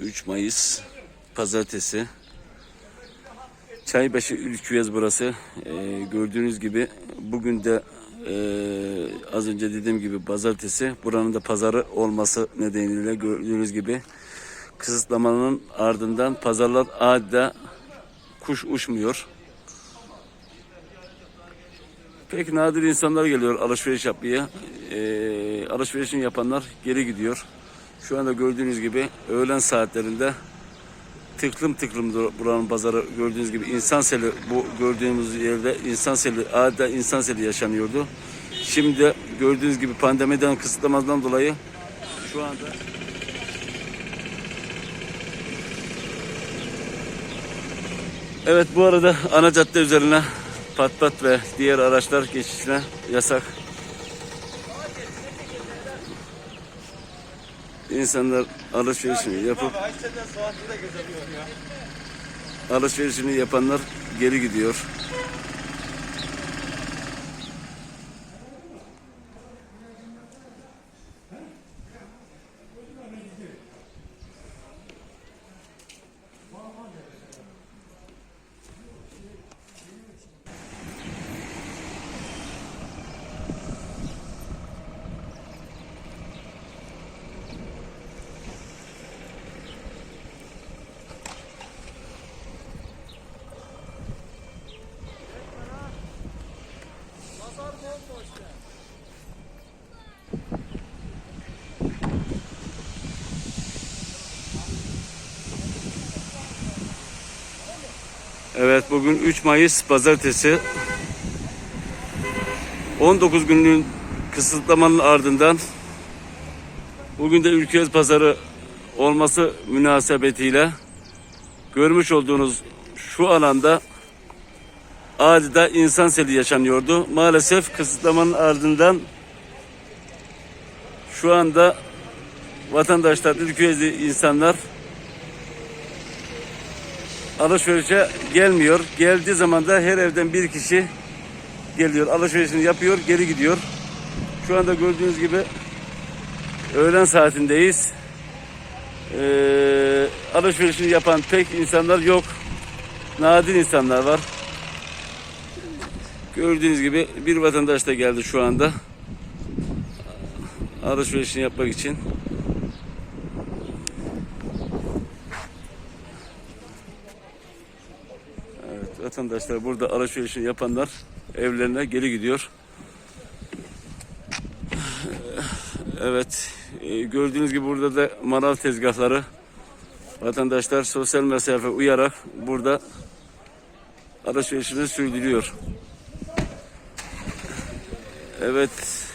3 Mayıs Pazartesi. Çaybaşı Ülküyez burası. Ee, gördüğünüz gibi bugün de e, az önce dediğim gibi pazartesi. Buranın da pazarı olması nedeniyle gördüğünüz gibi kısıtlamanın ardından pazarlar adeta kuş uçmuyor. Pek nadir insanlar geliyor alışveriş yapmaya. Ee, alışverişini yapanlar geri gidiyor. Şu anda gördüğünüz gibi öğlen saatlerinde tıklım tıklım buranın pazarı gördüğünüz gibi insan seli bu gördüğümüz yerde insan seli adeta insan seli yaşanıyordu. Şimdi gördüğünüz gibi pandemiden kısıtlamadan dolayı şu anda Evet bu arada ana cadde üzerine pat pat ve diğer araçlar geçişine yasak. İnsanlar alışverişini yapıp alışverişini yapanlar geri gidiyor. Evet bugün 3 Mayıs pazartesi. 19 günlük kısıtlamanın ardından bugün de ülke pazarı olması münasebetiyle görmüş olduğunuz şu alanda adeta insan seli yaşanıyordu. Maalesef kısıtlamanın ardından şu anda vatandaşlar, ülkeli insanlar alışverişe gelmiyor. Geldiği zaman da her evden bir kişi geliyor. Alışverişini yapıyor, geri gidiyor. Şu anda gördüğünüz gibi öğlen saatindeyiz. Ee, alışverişini yapan pek insanlar yok. Nadir insanlar var. Gördüğünüz gibi bir vatandaş da geldi şu anda. Alışverişini yapmak için. Evet, vatandaşlar burada alışverişini yapanlar evlerine geri gidiyor. Evet, e, gördüğünüz gibi burada da manav tezgahları. Vatandaşlar sosyal mesafe uyarak burada alışverişini sürdürüyor. Evet,